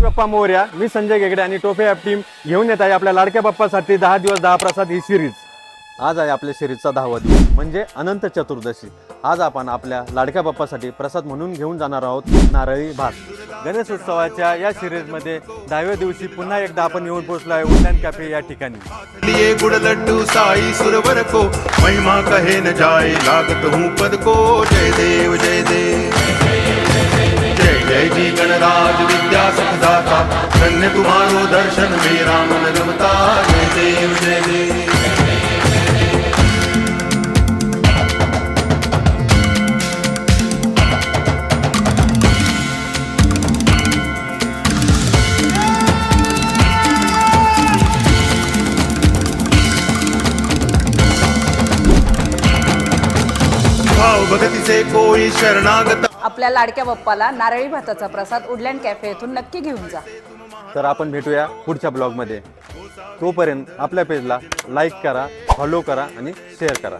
गणपती बाप्पा मोर्या मी संजय गेगडे आणि टोफे app team घेऊन येत आहे आपल्या लाडक्या बाप्पासाठी दहा दिवस दहा प्रसाद ही सिरीज आज आहे आपल्या सिरीजचा दहावा दिवस म्हणजे अनंत चतुर्दशी. आज आपण आपल्या लाडक्या बाप्पासाठी प्रसाद म्हणून घेऊन जाणार आहोत नारळी भात. गणेश उत्सवाच्या या सिरीजमध्ये दहाव्या दिवशी पुन्हा एकदा आपण येऊन पोहोचलो आहे उद्यान कॅफे या ठिकाणी. गुड़ लड्डू साई सुरवर को महिमा कहे न जाय लागत हूँ पद को. जय देव जय देव. जय जय जी गणराज दर्शन मेरा मन रमता जय देव जय देव। भाव भगती कोई शरणागत आपल्या लाडक्या बाप्पाला नारळी भाताचा प्रसाद उडलँड कॅफे येथून नक्की घेऊन जा. तर आपण भेटूया पुढच्या ब्लॉगमध्ये. तोपर्यंत आपल्या पेजला लाईक करा फॉलो करा आणि शेअर करा.